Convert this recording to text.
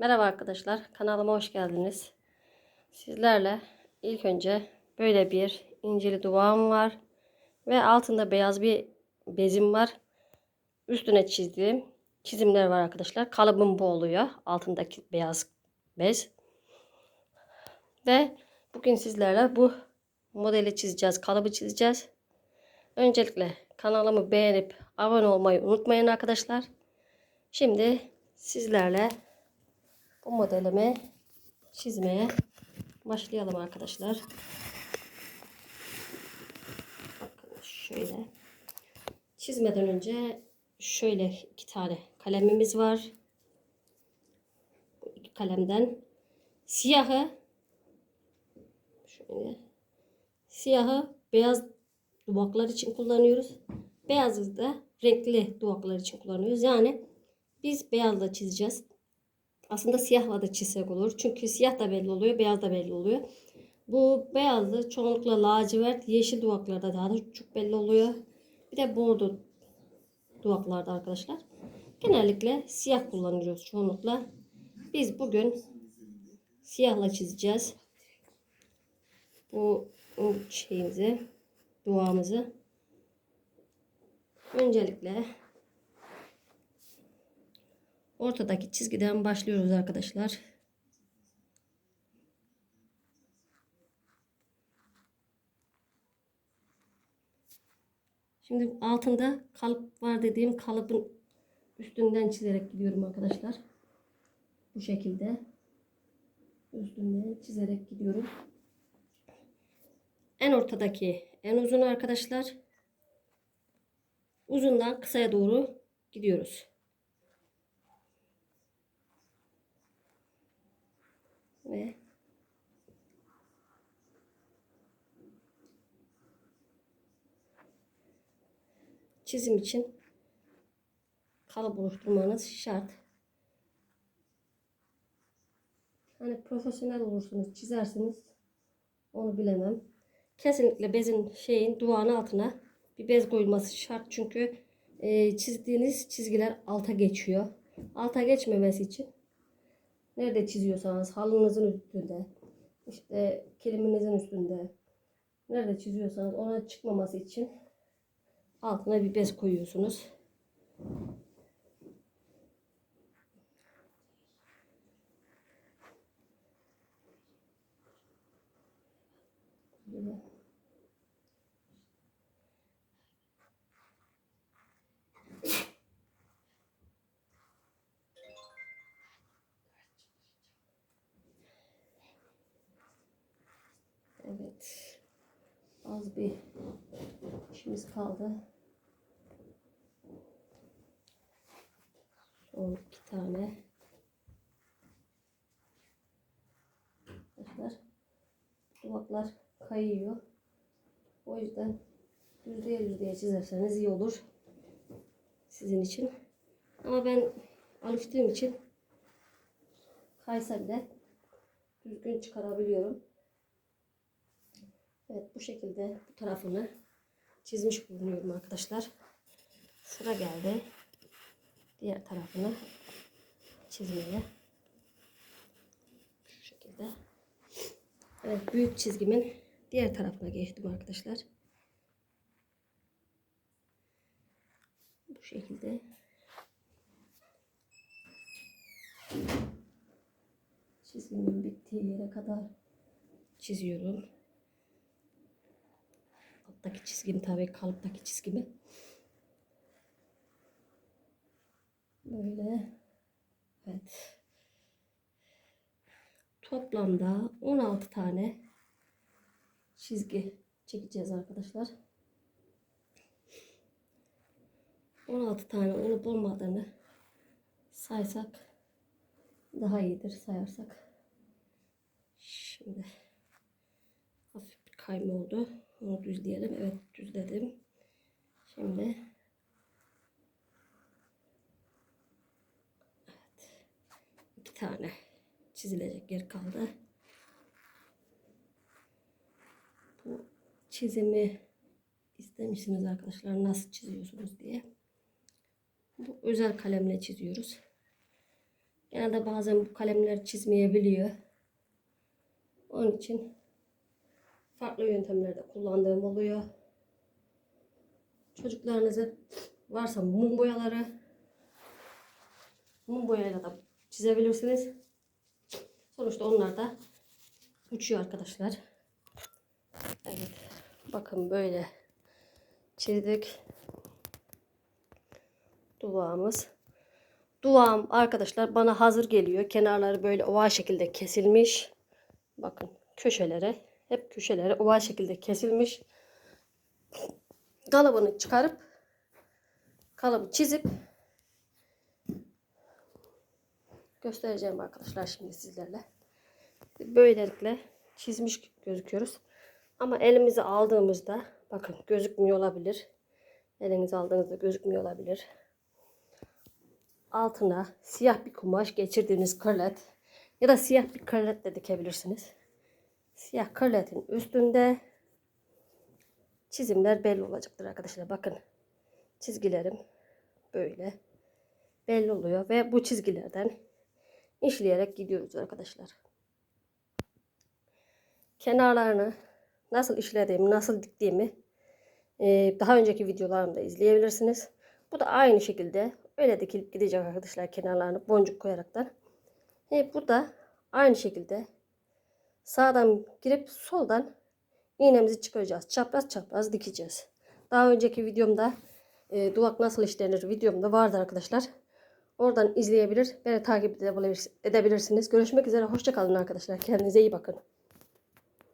Merhaba arkadaşlar, kanalıma hoş geldiniz. Sizlerle ilk önce böyle bir incili duvağım var ve altında beyaz bir bezim var. Üstüne çizdiğim çizimler var arkadaşlar. Kalıbım bu oluyor. Altındaki beyaz bez. Ve bugün sizlerle bu modeli çizeceğiz, kalıbı çizeceğiz. Öncelikle kanalımı beğenip abone olmayı unutmayın arkadaşlar. Şimdi sizlerle bu modelimi çizmeye başlayalım arkadaşlar. Bakın şöyle. Çizmeden önce şöyle iki tane kalemimiz var. Bu iki kalemden siyahı şöyle siyahı beyaz duvaklar için kullanıyoruz. Beyazı da renkli duvaklar için kullanıyoruz. Yani biz beyazla çizeceğiz. Aslında siyahla da çizsek olur. Çünkü siyah da belli oluyor, beyaz da belli oluyor. Bu beyazlı çoğunlukla lacivert, yeşil duvaklarda daha da çok belli oluyor. Bir de bordo duvaklarda arkadaşlar. Genellikle siyah kullanıyoruz çoğunlukla. Biz bugün siyahla çizeceğiz. Bu şeyimizi, duvağımızı. Öncelikle ortadaki çizgiden başlıyoruz arkadaşlar. Şimdi altında kalıp var dediğim kalıbın üstünden çizerek gidiyorum arkadaşlar. Bu şekilde üstünden çizerek gidiyorum. En ortadaki en uzun arkadaşlar. Uzundan kısaya doğru gidiyoruz. Ve çizim için kalıp oluşturmanız şart. Hani profesyonel olursunuz, çizersiniz. Onu bilemem. Kesinlikle bezin şeyin duvağın altına bir bez koyulması şart. Çünkü e, çizdiğiniz çizgiler alta geçiyor. Alta geçmemesi için nerede çiziyorsanız halınızın üstünde, işte kelimenizin üstünde, nerede çiziyorsanız ona çıkmaması için altına bir bez koyuyorsunuz. Böyle. Evet. Az bir işimiz kaldı. Son iki tane. Arkadaşlar duvaklar kayıyor. O yüzden düzleye düzleye çizerseniz iyi olur. Sizin için. Ama ben alıştığım için kaysa bile düzgün çıkarabiliyorum. Evet bu şekilde bu tarafını çizmiş bulunuyorum arkadaşlar. Sıra geldi. Diğer tarafını çizmeye. Şu şekilde. Evet büyük çizgimin diğer tarafına geçtim arkadaşlar. Bu şekilde. Çizgimin bittiği yere kadar çiziyorum. Alttaki çizgimi tabii kalıptaki çizgimi. Böyle. Evet. Toplamda 16 tane çizgi çekeceğiz arkadaşlar. 16 tane olup olmadığını saysak daha iyidir sayarsak. Şimdi hafif bir kayma oldu. Onu düzleyelim. Evet düzledim. Şimdi evet iki tane çizilecek yer kaldı. Bu çizimi istemişsiniz arkadaşlar nasıl çiziyorsunuz diye. Bu özel kalemle çiziyoruz. Genelde bazen bu kalemler çizmeyebiliyor. Onun için farklı yöntemlerde kullandığım oluyor. Çocuklarınızı varsa mum boyaları mum boyayla da çizebilirsiniz. Sonuçta onlar da uçuyor arkadaşlar. Evet. Bakın böyle çizdik. Duvağımız. Duvağım arkadaşlar bana hazır geliyor. Kenarları böyle oval şekilde kesilmiş. Bakın köşeleri hep köşeleri oval şekilde kesilmiş. Kalıbını çıkarıp kalıbı çizip göstereceğim arkadaşlar şimdi sizlerle. Böylelikle çizmiş gözüküyoruz. Ama elimize aldığımızda bakın gözükmüyor olabilir. Elinize aldığınızda gözükmüyor olabilir. Altına siyah bir kumaş geçirdiğiniz kırlet ya da siyah bir kırlet de dikebilirsiniz. Siyah kırletin üstünde çizimler belli olacaktır arkadaşlar. Bakın çizgilerim böyle belli oluyor ve bu çizgilerden işleyerek gidiyoruz arkadaşlar. Kenarlarını nasıl işlediğimi, nasıl diktiğimi e, daha önceki videolarımda izleyebilirsiniz. Bu da aynı şekilde öyle dikilip gidecek arkadaşlar kenarlarını boncuk koyaraktan. E, burada aynı şekilde sağdan girip soldan iğnemizi çıkaracağız. Çapraz çapraz dikeceğiz. Daha önceki videomda e, duvak nasıl işlenir videomda vardı arkadaşlar. Oradan izleyebilir, beni takip edebilir- edebilirsiniz. Görüşmek üzere. Hoşçakalın arkadaşlar. Kendinize iyi bakın.